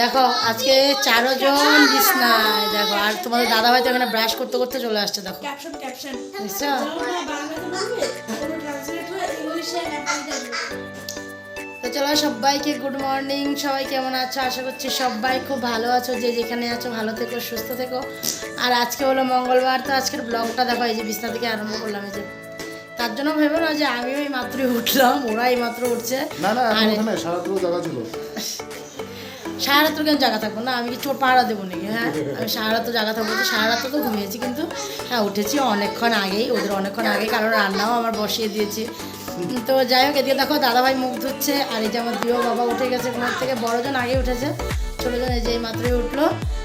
দেখো আজকে চারো জন বিছনায়। দেখো আর তোমাদের দাদা ভাই তো এখানে ব্রাশ করতে করতে চলে আসছে দেখো। তো চলো সবাইকে গুড মর্নিং সবাই কেমন আছো? আশা করছি সবাই খুব ভালো আছো যে যেখানে আছো ভালো থেকো সুস্থ থেকো। আর আজকে হলো মঙ্গলবার তো আজকের ব্লগটা দেখো এই যে বিছনা থেকে আরম্ভ করলাম এই যে তার জন্য ভেবে না যে আমি ওই মাত্রই উঠলাম ওরা এই মাত্র উঠছে। না না সারা পুরো জায়গা ছিল। সারা রাত্র কেন জায়গা থাকব? না আমি কি চোর পাহারা দেবো নাকি হ্যাঁ? আমি সারা রাত্র জায়গা থাকব সারা রাত্র তো ঘুমিয়েছি কিন্তু হ্যাঁ উঠেছি অনেকক্ষণ আগেই ওদের অনেকক্ষণ আগে কারণ রান্নাও আমার বসিয়ে দিয়েছি। তো যাই হোক এদিকে দেখো দাদাভাই মুখ ধুচ্ছে আর এই যে আমার প্রিয় বাবা উঠে গেছে ঘুমার থেকে বড়জন আগে উঠেছে ছোটোজন এই যে এই মাত্রই উঠল।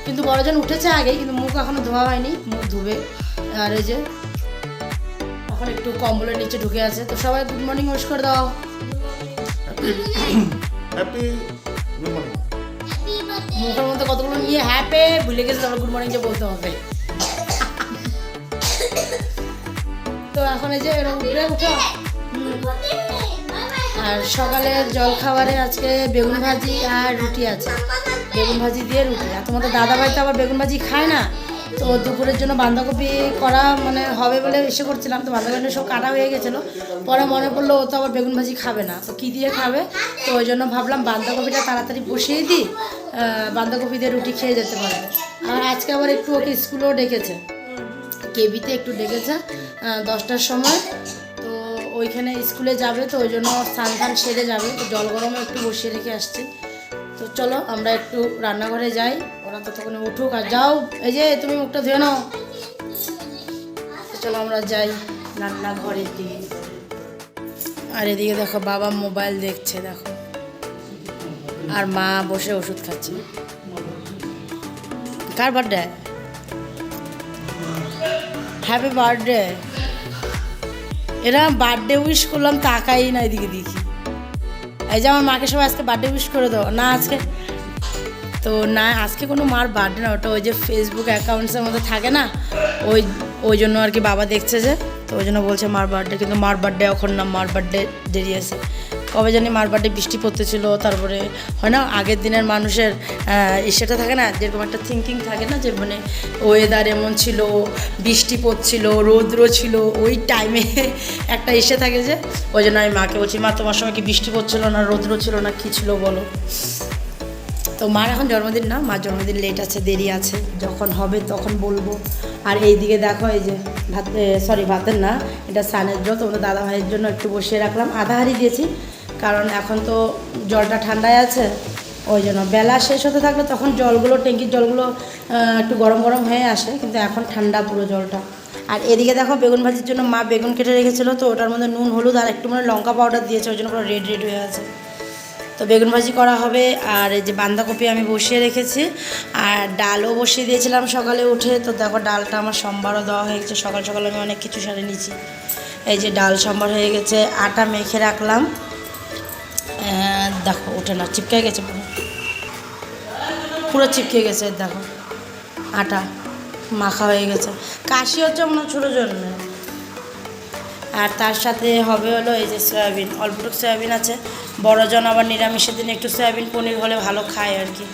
কিন্তু বড়জন উঠেছে আগেই কিন্তু মুখ এখনও ধোয়া হয়নি মুখ ধুবে। আর এই যে এখন একটু কম্বলের নিচে ঢুকে আছে। তো সবাই গুড মর্নিং উইশ করে দাও হ্যাপি গুড মর্নিং মুখের মধ্যে কতগুলো নিয়ে হ্যাপে ভুলে গেছে তাহলে গুড মর্নিং যে বলতে হবে। তো এখন এই যে এরকম উঠে উঠো। আর সকালে জল খাবারে আজকে বেগুন ভাজি আর রুটি আছে। বেগুন ভাজি দিয়ে রুটি। আর তোমাদের দাদা ভাই তো আবার বেগুন ভাজি খায় না। তো দুপুরের জন্য বাঁধাকপি করা মানে হবে বলে এসে করছিলাম। তো বাঁধাকপি সব কাটা হয়ে গেছিল। পরে মনে পড়ল ও তো আবার বেগুন ভাজি খাবে না। তো কী দিয়ে খাবে? তো ওই জন্য ভাবলাম বাঁধাকপিটা তাড়াতাড়ি বসিয়ে দিই বাঁধাকপি দিয়ে রুটি খেয়ে যেতে পারবে আর আজকে আবার একটু ওকে স্কুলেও ডেকেছে। কেবিতে একটু ডেকেছে দশটার সময়। তো ওইখানে স্কুলে যাবে, তো ওই জন্য স্নান সেরে যাবে। তো জল গরমে একটু বসিয়ে রেখে আসছি। তো চলো আমরা একটু রান্নাঘরে যাই। ওরা ততক্ষণে উঠুক আর যাও। এই যে, তুমি মুখটা ধুয়ে নাও। চলো আমরা যাই রান্নাঘরের দিকে। আর এদিকে দেখো, বাবা মোবাইল দেখছে, দেখো। আর মা বসে ওষুধ খাচ্ছে। কার বার্থডে হ্যাপি বার্থডে এরা বার্থডে উইশ করলাম, তাকাই না এদিকে দেখি। এই যে, আমার মাকে সবাই আজকে বার্থডে উইশ করে দাও। না, আজকে তো না আজকে কোনো মার বার্থডে না ওটা ওই যে ফেসবুক অ্যাকাউন্টসের মধ্যে থাকে না ওই ওই জন্য আর কি বাবা দেখছে যে তো ওই জন্য বলছে মার বার্থডে কিন্তু মার বার্থডে এখন না মার বার্থডে দেরি আছে। কবে জানি মার বার্থডে বৃষ্টি পড়তেছিল তারপরে হয় না আগের দিনের মানুষের আহ, সেটা থাকে না যেরকম একটা থিঙ্কিং থাকে না যে মানে ওয়েদার এমন ছিল বৃষ্টি পড়ছিল রৌদ্র ছিল ওই টাইমে একটা এসে থাকে যে ওই জন্য আমি মাকে বলছি মা তোমার সময় কি বৃষ্টি পড়ছিল না রৌদ্র ছিল না কী ছিল বলো? তো মার এখন জন্মদিন না, মার জন্মদিন লেট আছে, দেরি আছে, যখন হবে তখন বলব। আর এই দিকে দেখো, এই যে ভাত সরি ভাতের না, এটা সানের জল, তোমাদের দাদা ভাইয়ের জন্য একটু বসিয়ে রাখলাম। আধা হাড়ি দিয়েছি, কারণ এখন তো জলটা ঠান্ডায় আছে, ওই জন্য বেলা শেষ হতে থাকলে তখন জলগুলো, ট্যাঙ্কির জলগুলো একটু গরম গরম হয়ে আসে, কিন্তু এখন ঠান্ডা পুরো জলটা। আর এদিকে দেখো, বেগুন ভাজির জন্য মা বেগুন কেটে রেখেছিলো, তো ওটার মধ্যে নুন, হলুদ আর একটু মানে লঙ্কা পাউডার দিয়েছে, ওই জন্য পুরো রেড রেড হয়ে আছে। তো বেগুন ভাজি করা হবে, আর এই যে বাঁধাকপি আমি বসিয়ে রেখেছি, আর ডালও বসিয়ে দিয়েছিলাম সকালে উঠে। তো দেখো ডালটা আমার সোমবারও দেওয়া হয়ে গেছে, সকাল সকাল আমি অনেক কিছু সারে নিয়েছি। এই যে ডাল সম্বার হয়ে গেছে, আটা মেখে রাখলাম। দেখো ওঠে না, চিপকে গেছে পুরো। পুরো চিপকে গেছে, দেখো। আটা মাখা হয়ে গেছে। কাশি হচ্ছে মনে ছোটো জন্য। আর তার সাথে হবে হলো এই যে সয়াবিন অল্পটুকু সয়াবিন আছে। বড়জন আবার নিরামিষের দিনে একটু সয়াবিন, পনির হলে ভালো খায় আর কি।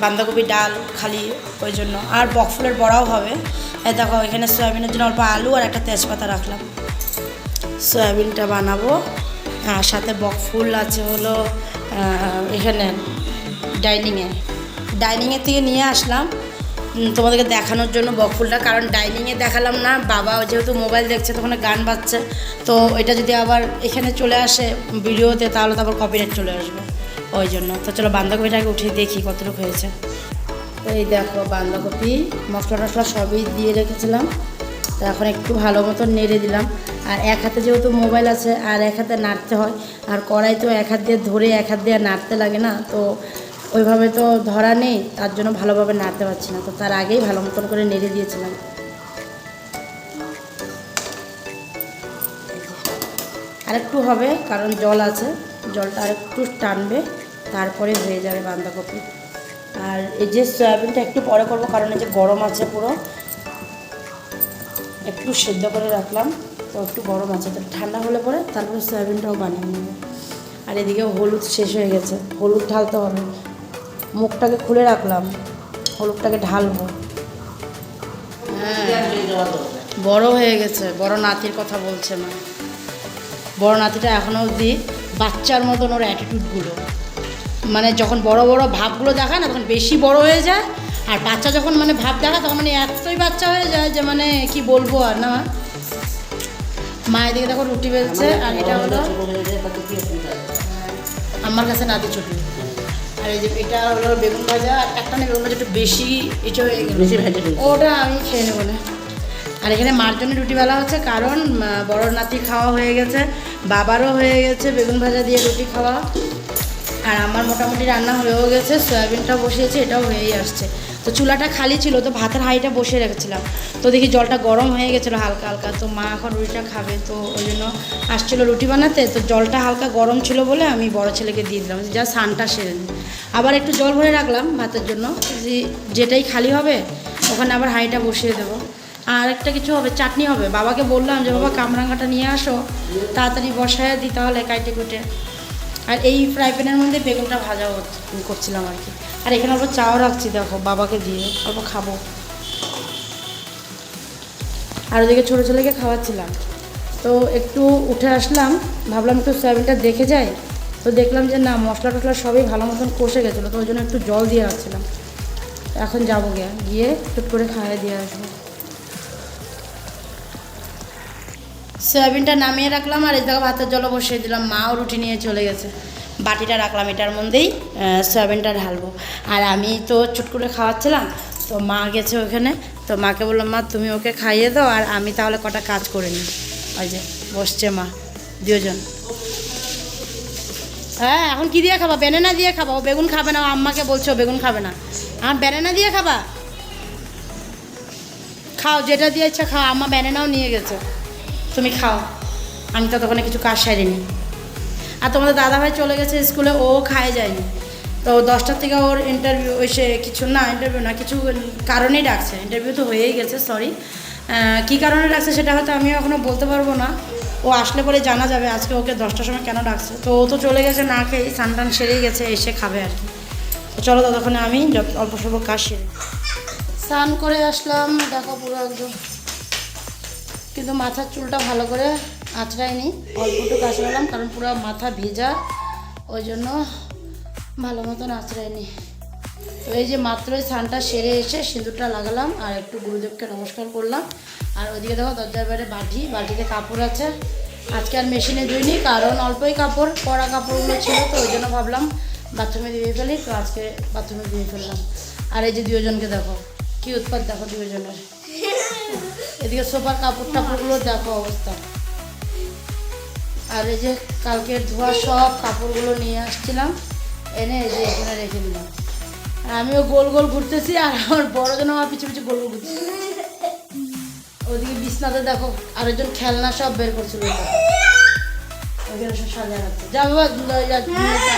বাঁধাকপি ডাল, খালি ওই জন্য। আর বকফুলের বড়াও হবে। দেখো, এখানে সয়াবিনের জন্য অল্প আলু আর একটা তেজপাতা রাখলাম। সয়াবিনটা বানাবো। আর সাথে বকফুল আছে হলো এখানে ডাইনিংয়ে। ডাইনিংয়ের থেকে নিয়ে আসলাম। তোমাদেরকে দেখানোর জন্য বকফুলটা। কারণ ডাইনিংয়ে দেখালাম না, বাবা যেহেতু মোবাইল দেখছে, তখন গান বাজছে। তো এটা যদি আবার এখানে চলে আসে ভিডিওতে, তাহলে তো আবার কপিরাইট চলে আসবে। ওই জন্য। তো চলো বাঁধাকপিটাকে উঠিয়ে দেখি কতটুকু হয়েছে। এই দেখো বাঁধাকপি, মশলা টশলা সবই দিয়ে রেখেছিলাম। তো এখন একটু ভালো মতো নেড়ে দিলাম। আর এক হাতে যেহেতু মোবাইল আছে, আর এক হাতে নাড়তে হয়, আর কড়াই তো এক হাত দিয়ে ধরে এক হাত দিয়ে নাড়তে লাগে না, তো ওইভাবে তো ধরা নেই, তার জন্য ভালোভাবে নাড়তে পারছি না। তো তার আগেই ভালো মতন করে নেড়ে দিয়েছিলাম। আর একটু হবে, কারণ জল আছে। জলটা আর একটু টানবে, তারপরে হয়ে যাবে বাঁধাকপি। আর এই যে সয়াবিনটা একটু পরে করব, কারণ এই যে গরম আছে পুরো। একটু সেদ্ধ করে রাখলাম, তো একটু গরম আছে। তো ঠান্ডা হলে পরে তারপরে সয়াবিনটাও বানিয়ে নেব। আর এদিকে হলুদ শেষ হয়ে গেছে। হলুদ ঢালতে হবে। মুখটাকে খুলে রাখলাম হলুদটাকে ঢালবো। হ্যাঁ বড় হয়ে গেছে বড় নাতির কথা বলছে না বড় নাতিটা এখনও অবধি বাচ্চার মতন ওর অ্যাটিটিউডগুলো মানে যখন বড় বড় ভাবগুলো দেখায় না তখন বেশি বড় হয়ে যায় আর বাচ্চা যখন মানে ভাব দেখায় তখন মানে এতই বাচ্চা হয়ে যায় যে মানে কি বলব আর না। মায়ের দিকে দেখো রুটি বেলছে আর এটা হলো আমার কাছে নাতি ছোট। আর এই যে এটা হলো বেগুন ভাজা আর একটা না বেগুন ভাজা একটু বেশি এটা হয়ে গেল বেশি ভাজা ওটা আমি খেয়ে নেব না। আর এখানে মার জন্য রুটি বেলা হচ্ছে কারণ বড় নাতি খাওয়া হয়ে গেছে বাবারও হয়ে গেছে বেগুন ভাজা দিয়ে রুটি খাওয়া। আর আমার মোটামুটি রান্না হয়েও গেছে সয়াবিনটা বসিয়েছে এটাও হয়েই আসছে। তো চুলাটা খালি ছিল, তো ভাতের হাঁড়িটা বসিয়ে রেখেছিলাম। তো দেখি জলটা গরম হয়ে গেছিল হালকা হালকা, তো মা এখন রুটিটা খাবে, তো ওই জন্য আসছিল রুটি বানাতে। তো জলটা হালকা গরম ছিল বলে আমি বড় ছেলেকে দিয়ে দিলাম, যা সানটা সেরে আবার একটু জল ভরে রাখলাম ভাতের জন্য যেটাই খালি হবে, ওখানে আবার হাঁড়িটা বসিয়ে দেবো। আর একটা কিছু হবে, চাটনি হবে। বাবাকে বললাম যে, বাবা, কামরাঙ্গাটা নিয়ে আসো, তাড়াতাড়ি বসায় দিই তাহলে কাইটে কুটে। আর এই ফ্রাই প্যানের মধ্যে বেগুনটা ভাজা করছিলাম আর কি। আর এখানে অল্প চাও রাখছি, দেখো, বাবাকে দিয়ে অল্প খাব। আর ওদিকে ছোটো ছেলেকে খাওয়াচ্ছিলাম। তো একটু উঠে আসলাম, ভাবলাম একটু সয়াবিনটা দেখে যাই। তো দেখলাম যে না, মশলা টশলা সবই ভালো মতন কষে গেছিল, তো ওই জন্য একটু জল দিয়ে রাখছিলাম। এখন যাব গিয়ে গিয়ে টুট করে খাইয়ে দিয়ে আসব। সয়াবিনটা নামিয়ে রাখলাম আর এই জায়গা ভাতের জল বসিয়ে দিলাম। মাও রুটি নিয়ে চলে গেছে। বাটিটা রাখলাম এটার মধ্যেই সয়াবিনটা ঢালবো। আর আমি তো চুট করে খাওয়াচ্ছিলাম, তো মা গেছে ওখানে। তো মাকে বললাম, মা, তুমি ওকে খাইয়ে দাও আর আমি তাহলে কটা কাজ করে নিই। ওই যে বসছে মা, দুজন। হ্যাঁ এখন কি দিয়ে খাবা? বেনানা দিয়ে খাবা? ও বেগুন খাবে না, ও আম্মাকে বলছো বেগুন খাবে না। আর বেনানা দিয়ে খাবা? খাও, যেটা দিয়ে ইচ্ছা খাও। আম্মা বেনানাও নিয়ে গেছে। তুমি খাও। আমি তো তখন কিছু কাজ সারিনি। আর তোমাদের দাদাভাই চলে গেছে স্কুলে, ও খায় যায়নি। তো দশটার থেকে ওর ইন্টারভিউ এসে কিছু না ইন্টারভিউ না, কিছু কারণেই ডাকছে। ইন্টারভিউ তো হয়েই গেছে সরি কী কারণে ডাকছে সেটা হয়তো আমি এখনও বলতে পারব না। ও আসলে পরে জানা যাবে আজকে ওকে দশটার সময় কেন ডাকছে। তো ও তো চলে গেছে না খেয়ে সানটান সেরেই গেছে, এসে খাবে আর কি। তো চলো ততক্ষণে আমি অল্প স্বল্প কাজ সেরে স্নান করে আসলাম, দেখো পুরো একদম কিন্তু মাথার চুলটা ভালো করে আঁচড়াইনি। অল্প একটু কাচড়ালাম কারণ পুরো মাথা ভেজা। ওই জন্য ভালো মতন আঁচড়াইনি। তো এই যে মাত্রই স্নানটা সেরে এসে সিঁদুরটা লাগালাম আর একটু গুরুদেবকে নমস্কার করলাম। আর ওইদিকে দেখো দরজার বাইরে বাটি, বাটিতে কাপড় আছে। আজকে আর মেশিনে ধুইনি, কারণ অল্পই কাপড় পরা কাপড়গুলো ছিল, তো ওই জন্য ভাবলাম বাথরুমে দিয়ে ফেলি, তো আজকে বাথরুমে দিয়ে ফেললাম। আর এই যে দুজনকে দেখো, কি উৎপাত দেখো দুজনের এদিকে সোফার কাপড় টাপড়গুলো দেখো অবস্থা। আর এই যে কালকে ধোয়া সব কাপড়গুলো নিয়ে আসছিলাম এনে এই যে এখানে রেখে দিলাম। আর আমিও গোল গোল ঘুরতেছি আর আমার বড় জন আমার পিছু পিছু গোল গোল ঘুরছে ওদিকে বিছনাতে দেখো আরেকজন খেলনা সব বের করছিল। ওইখানে সব সাজা রাখছে। যা বাবা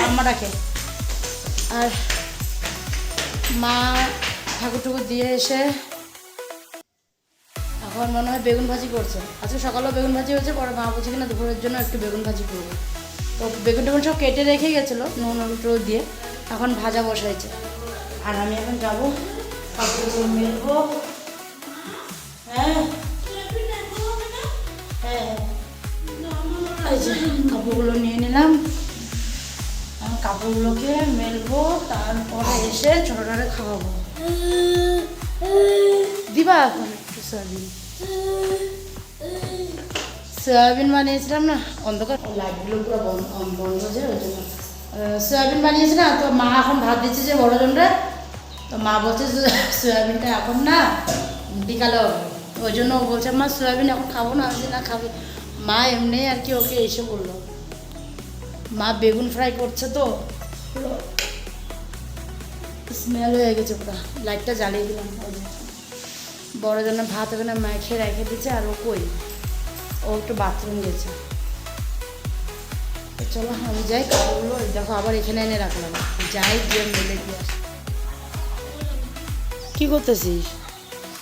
আম্মা ডাকে। আর মা ঠাকুর ঠাকুর দিয়ে এসে এখন মনে হয় বেগুন ভাজি করছে। আজকে সকালেও বেগুন ভাজি হয়েছে, পরে মা বলছে কিনা দুপুরের জন্য একটু বেগুন ভাজি করব। তো বেগুন টেগুন সব কেটে রেখে গেছিল, নুন উল্টো দিয়ে। এখন ভাজা বসাইছে। আর আমি এখন যাব মেলবো। হ্যাঁ। হ্যাঁ কাপড়গুলো নিয়ে নিলাম। কাপড়গুলোকে মেলবো, তারপরে এসে ছোটোটারে খাওয়াবো। দিবা এখন? সয়াবিন সয়াবিন বানিয়েছিলাম না অন্ধকার। লাইটগুলো পুরো বন্ধ ওই জন্য সয়াবিন বানিয়েছি না তো মা এখন ভাত দিচ্ছে যে বড় জনরা তো মা বলছে সয়াবিনটা এখন না বিকালে ওই জন্য ও বলছে মা সয়াবিন এখন খাব না আমি না খাবে। মা এমনি আর কি ওকে এসে বলল। মা বেগুন ফ্রাই করছে তো। স্মেল হয়ে গেছে পুরো। লাইটটা জ্বালিয়ে দিলাম। বড় জনের ভাত ওখানে মাখে রেখে দিচ্ছে আর ও কই? ও একটু বাথরুম গেছে। চলো, আমি যাই কাপড়গুলো দেখো, আবার এখানে এনে রাখলাম। যাই, গিয়ে মেলে দিয়ে। কি করতেছিস?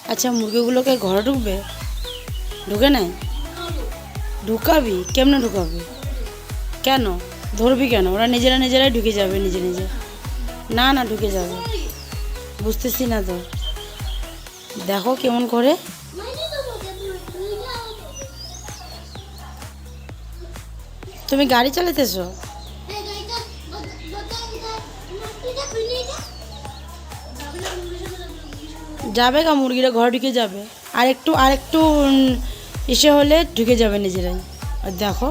আচ্ছা মুরগিগুলোকে ঘরে ঢুকবে? ঢুকে নাই? ঢুকাবি? কেমনে ঢুকাবি? কেন? ধরবি কেন? ওরা নিজেরা নিজেরাই ঢুকে যাবে, নিজে নিজে। না না, ঢুকে যাবে। বুঝতেছি না তো দেখো কেমন করে। তুমি গাড়ি চালাতেছো? যাবে গা, মুরগিরা ঘরে ঢুকে যাবে। আর একটু আর একটু ইসে হলে ঢুকে যাবে নিজেরাই। আর দেখো।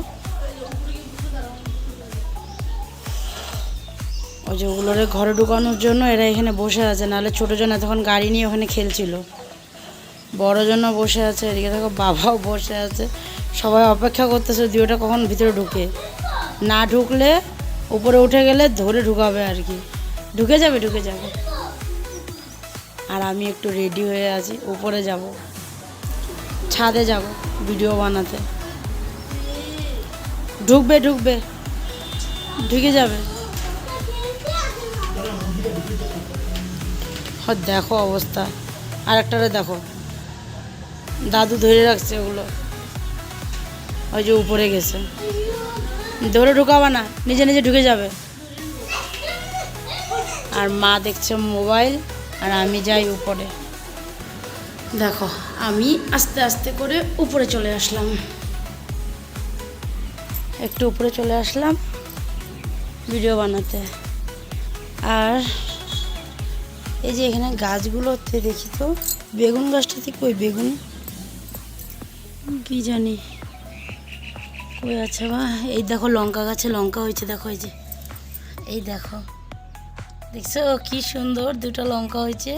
ওই যে ওগুলোরে ঘরে ঢুকানোর জন্য এরা এখানে বসে আছে, নাহলে ছোটো জন তখন গাড়ি নিয়ে ওখানে খেলছিল। বড় জন্য বসে আছে, এদিকে দেখো বাবাও বসে আছে। সবাই অপেক্ষা করতেছে দিওটা কখন ভিতরে ঢুকে। না ঢুকলে উপরে উঠে গেলে ধরে ঢুকাবে আর কি। ঢুকে যাবে ঢুকে যাবে। আর আমি একটু রেডি হয়ে আছি, উপরে যাব। ছাদে যাব ভিডিও বানাতে। ঢুকবে ঢুকবে। ঢুকে যাবে। হ দেখো অবস্থা। আর একটারে দেখো। দাদু ধরে রাখছে ওগুলো। ওই যে উপরে গেছে। ধরে ঢুকাবা না, নিজে নিজে ঢুকে যাবে। আর মা দেখছে মোবাইল, আর আমি যাই উপরে। দেখো, আমি আস্তে আস্তে করে উপরে চলে আসলাম। একটু উপরে চলে আসলাম ভিডিও বানাতে। আর এই যে এখানে গাছগুলোতে দেখি তো, বেগুন গাছটাতে কই বেগুন? কি জানি। কই আছে বা? এই দেখো লঙ্কা গাছে লঙ্কা হয়েছে, দেখো এই যে। এই দেখো। দেখছ? কি সুন্দর দুটো লঙ্কা হয়েছে।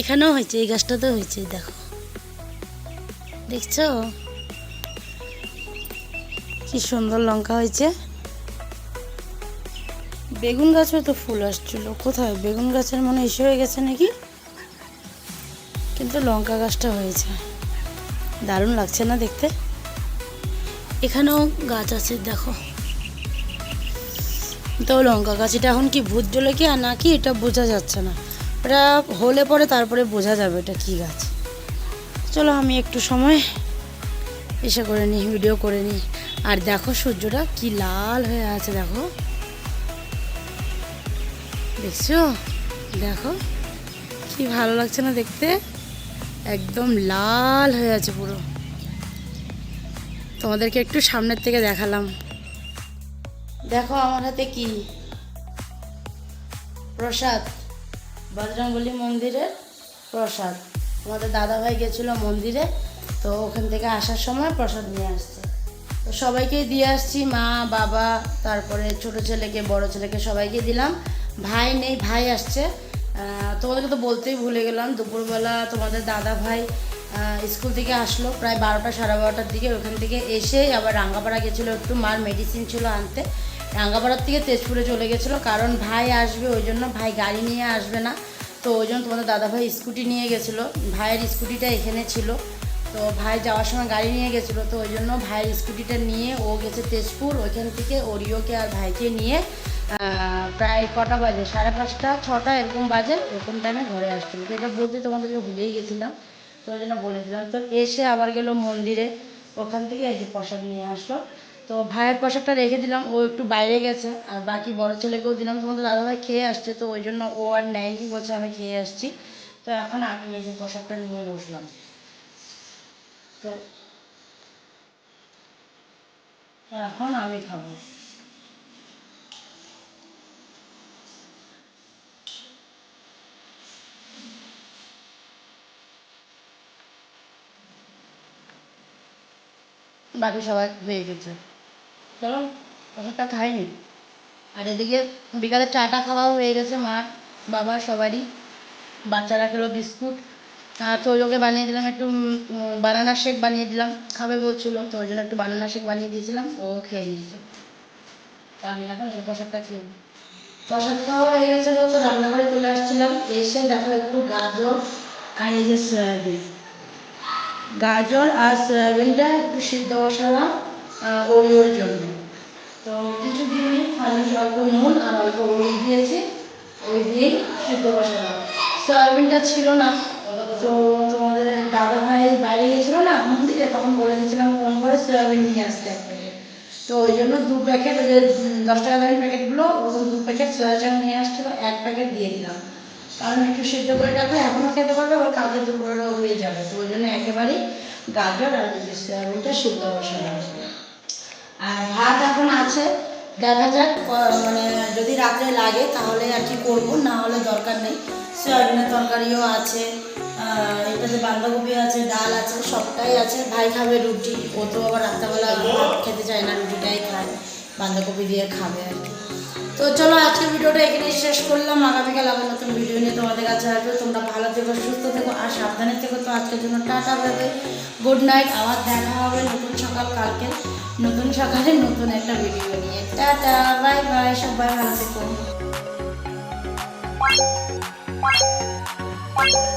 এখানেও হয়েছে, এই গাছটাতেও হয়েছে, দেখো। দেখছ? কি সুন্দর লঙ্কা হয়েছে। বেগুন গাছেও তো ফুল আসছিল, কোথায়? বেগুন গাছের মনে ইস্যু হয়ে গেছে নাকি? কিন্তু লঙ্কা গাছটা হয়েছে। দারুণ লাগছে না দেখতে? এখানেও গাছ আছে, দেখো। তো লঙ্কা গাছ, এটা এখন কি ভূত জলে কি আর নাকি এটা বোঝা যাচ্ছে না। এটা হলে পরে তারপরে বোঝা যাবে এটা কি গাছ। চলো আমি একটু সময় এসে করে নিই ভিডিও করে নিই। আর দেখো সূর্যটা কি লাল হয়ে আছে, দেখো। দেখছ? দেখো? কি ভালো লাগছে না দেখতে? একদম লাল হয়ে আছে পুরো। তোমাদেরকে একটু সামনের থেকে দেখালাম। দেখো আমার হাতে কি? প্রসাদ। বজরংবলী মন্দিরের প্রসাদ। আমাদের দাদা ভাই গেছিল মন্দিরে, তো ওখান থেকে আসার সময় প্রসাদ নিয়ে আসছে। তো সবাইকে দিয়ে আসছি, মা, বাবা, তারপরে ছোট ছেলেকে, বড় ছেলেকে সবাইকে দিলাম। ভাই নেই, ভাই আসছে। তোমাদেরকে তো বলতেই ভুলে গেলাম, দুপুরবেলা তোমাদের দাদা ভাই স্কুল থেকে আসলো প্রায় বারোটা, সাড়ে বারোটার দিকে। ওখান থেকে এসে আবার রাঙ্গাপাড়া গেছিল একটু, মার মেডিসিন ছিল আনতে। রাঙ্গাপাড়ার থেকে তেজপুরে চলে গেছিল, কারণ ভাই আসবে, ওই জন্য ভাই গাড়ি নিয়ে আসবে না। তো ওই জন্য তোমাদের দাদা ভাই স্কুটি নিয়ে গেছিল, ভাইয়ের স্কুটিটা এখানে ছিল। তো ভাই যাওয়ার সময় গাড়ি নিয়ে গেছিল, তো ওই জন্য ভাইয়ের স্কুটিটা নিয়ে ও গেছে তেজপুর। ওইখান থেকে ওরিওকে আর ভাইকে নিয়ে প্রায় কটা বাজে, সাড়ে পাঁচটা, ছটা, এরকম বাজে, এরকম টাইমে ঘরে আসছিল তো এটা বলতে তোমাদেরকে ভুলেই গেছিলাম, তো ওই জন্য বলেছিলাম। তো এসে আবার গেল মন্দিরে, ওখান থেকে এই যে প্রসাদ নিয়ে আসলো। তো ভাইয়ের প্রসাদটা রেখে দিলাম, ও একটু বাইরে গেছে, আর বাকি বড় ছেলেকেও দিলাম। তোমাদের দাদাভাই খেয়ে আসছে, তো ওই জন্য ও আর নেয়নি, বলছে আমি খেয়ে আসছি। তো এখন আমি এই যে প্রসাদটা নিয়ে বসলাম। তো এখন আমি খাব। বাকি সবাই হয়ে গেছে। চলো ওষুধটা খাইনি আর এদিকে বিকালে চাটা খাওয়াও হয়ে গেছে মা বাবা সবারই। বাচ্চারা খেলো বিস্কুট। আর তৈলকে বানিয়ে দিলাম একটু বানানা শেক বানিয়ে দিলাম। খাবে বলছিল তো ওই জন্য একটু বানানা শেক বানিয়ে দিয়েছিলাম ও খেয়ে নিয়েছে। তো আমি এখন এই প্রসাদটা খেয়ে। প্রসাদ খাওয়া হয়ে গেছে তো রান্নাঘরে চলে আসছিলাম এসে দেখো একটু গাজর আর এই যে সয়াবিন। গাজর আর সয়াবিনটা একটু সিদ্ধ বসালাম ওরিওর জন্য। তো কিছু দিনই আমি অল্প নুন আর অল্প হলুদ দিয়েছি। ওই দিয়েই সিদ্ধ বসালাম সয়াবিনটা ছিল না। তো তোমাদের দাদা ভাই বাইরে গেছিল না মন্দিরে, তখন বলে দিয়েছিলাম ফোন করে সয়াবিন নিয়ে আসতে। তো ওই জন্য দু প্যাকেট, ওই যে দশ টাকা দামের প্যাকেটগুলো ওরকম দু প্যাকেট সোয়া চাং নিয়ে আসছিল, এক প্যাকেট দিয়ে দিলাম। কারণ একটু সিদ্ধ করে রাখবে এখনও খেতে পারবে আবার কালকে দুপুরেও হয়ে যাবে। তো ওই জন্য একেবারেই গাজর আর সয়াবিনটা সিদ্ধ বসালাম আর ভাত এখন আছে। দেখা যাক মানে যদি রাত্রে লাগে তাহলে আর কি করব, না হলে দরকার নেই। সয়াবিনের তরকারিও আছে এটাতে বাঁধাকপি আছে, ডাল আছে, সবটাই আছে। ভাই খাবে রুটি, ও তো আবার রাত্রেবেলা খেতে চায় না, রুটিটাই খায়, বাঁধাকপি দিয়ে খাবে আর কি। তো চলো আজকে ভিডিওটা এখানেই শেষ করলাম। আগামীকাল আবার নতুন ভিডিও নিয়ে তোমাদের কাছে আসবে। তোমরা ভালো থেকো, সুস্থ থেকো আর সাবধানে থেকো। তো আজকের জন্য টাটা ভেবে গুড নাইট আবার দেখা হবে নতুন সকাল, কালকে নতুন সকালে নতুন একটা ভিডিও নিয়ে। Tata, bye bye. সবাই ভালো থেকো।